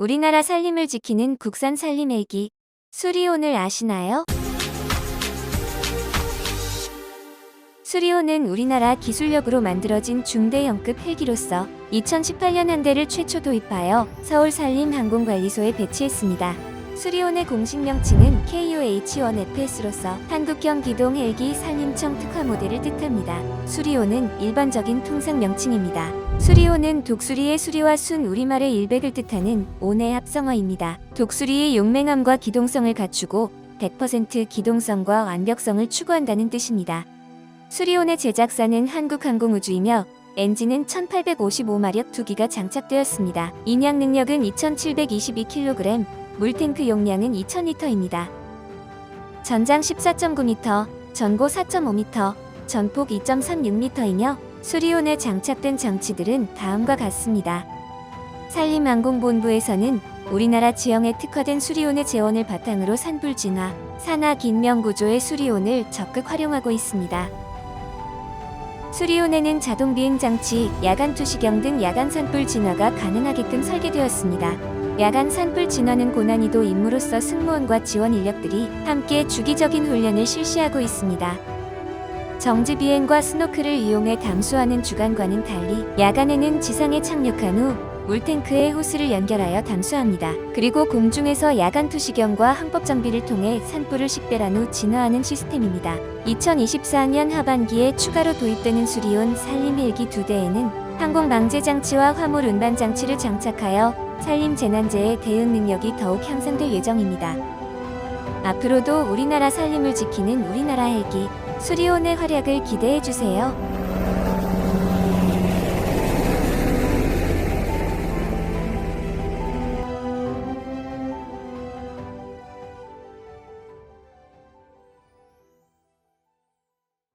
우리나라 산림을 지키는 국산 산림 헬기 수리온을 아시나요? 수리온은 우리나라 기술력으로 만들어진 중대형급 헬기로서 2018년 한 대를 최초 도입하여 서울 산림항공관리소에 배치했습니다. 수리온의 공식 명칭은 KUH-1FS로서 한국형 기동 헬기 산림청 특화 모델을 뜻합니다. 수리온은 일반적인 통상 명칭입니다. 수리온은 독수리의 수리와 순 우리말의 일백을 뜻하는 온의 합성어입니다. 독수리의 용맹함과 기동성을 갖추고 100% 기동성과 완벽성을 추구한다는 뜻입니다. 수리온의 제작사는 한국항공우주이며 엔진은 1855마력 2기가 장착되었습니다. 인양 능력은 2722kg, 물탱크 용량은 2000리터입니다. 전장 14.9m, 전고 4.5m, 전폭 2.36m이며 수리온에 장착된 장치들은 다음과 같습니다. 산림항공본부에서는 우리나라 지형에 특화된 수리온의 재원을 바탕으로 산불 진화, 산화 긴명 구조의 수리온을 적극 활용하고 있습니다. 수리온에는 자동 비행 장치, 야간 투시경 등 야간 산불 진화가 가능하게끔 설계되었습니다. 야간 산불 진화는 고난이도 임무로서 승무원과 지원 인력들이 함께 주기적인 훈련을 실시하고 있습니다. 정지 비행과 스노클을 이용해 담수하는 주간과는 달리 야간에는 지상에 착륙한 후 물탱크에 호스를 연결하여 담수합니다. 그리고 공중에서 야간 투시경과 항법 장비를 통해 산불을 식별한 후 진화하는 시스템입니다. 2024년 하반기에 추가로 도입되는 수리온 산림 헬기 두 대에는 항공 방제 장치와 화물 운반 장치를 장착하여 산림 재난재해 대응 능력이 더욱 향상될 예정입니다. 앞으로도 우리나라 산림을 지키는 우리나라 헬기 수리온의 활약을 기대해 주세요.